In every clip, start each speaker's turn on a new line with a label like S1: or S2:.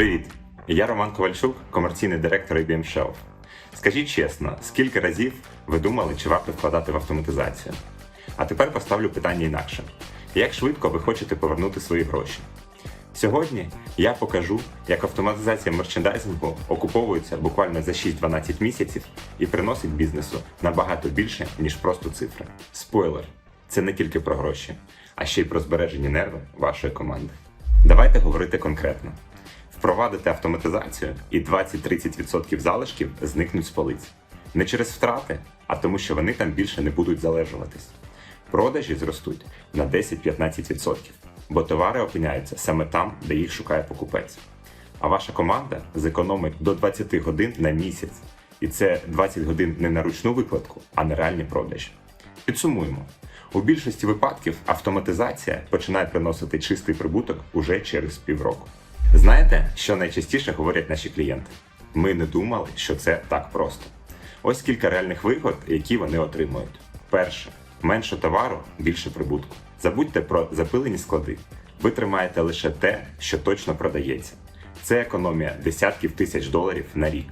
S1: Привіт! Я Роман Ковальчук, комерційний директор IBM Shelf. Скажіть чесно, скільки разів ви думали, чи варто вкладати в автоматизацію? А тепер поставлю питання інакше: як швидко ви хочете повернути свої гроші? Сьогодні я покажу, як автоматизація мерчендайзингу окуповується буквально за 6-12 місяців і приносить бізнесу набагато більше, ніж просто цифри. Спойлер, це не тільки про гроші, а ще й про збережені нерви вашої команди. Давайте говорити конкретно. Впровадити автоматизацію і 20-30% залишків зникнуть з полиць. Не через втрати, а тому, що вони там більше не будуть залежуватись. Продажі зростуть на 10-15%, бо товари опиняються саме там, де їх шукає покупець. А ваша команда зекономить до 20 годин на місяць. І це 20 годин не на ручну викладку, а на реальні продажі. Підсумуємо. У більшості випадків автоматизація починає приносити чистий прибуток уже через півроку. Знаєте, що найчастіше говорять наші клієнти? Ми не думали, що це так просто. Ось кілька реальних вигод, які вони отримують. Перше, менше товару, більше прибутку. Забудьте про запилені склади. Ви тримаєте лише те, що точно продається. Це економія десятків тисяч доларів на рік.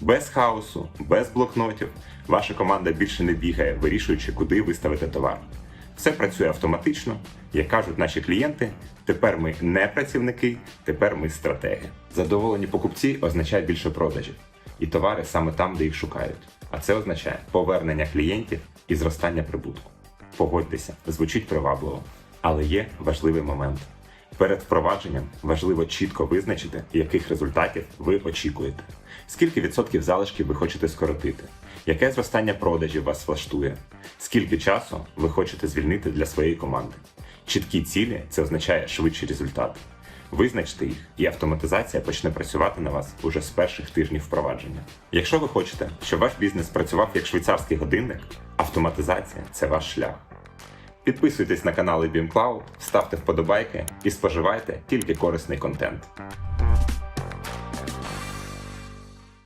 S1: Без хаосу, без блокнотів, ваша команда більше не бігає, вирішуючи, куди виставити товар. Все працює автоматично, як кажуть наші клієнти. Тепер ми не працівники, тепер ми стратеги. Задоволені покупці означає більше продажів, і товари саме там, де їх шукають. А це означає повернення клієнтів і зростання прибутку. Погодьтеся, звучить привабливо, але є важливий момент. Перед впровадженням важливо чітко визначити, яких результатів ви очікуєте. Скільки відсотків залишків ви хочете скоротити? Яке зростання продажів вас влаштує? Скільки часу ви хочете звільнити для своєї команди? Чіткі цілі це означає швидші результати. Визначте їх, і автоматизація почне працювати на вас уже з перших тижнів впровадження. Якщо ви хочете, щоб ваш бізнес працював як швейцарський годинник, автоматизація це ваш шлях. Підписуйтесь на канал IBM Cloud, ставте вподобайки і споживайте тільки корисний контент.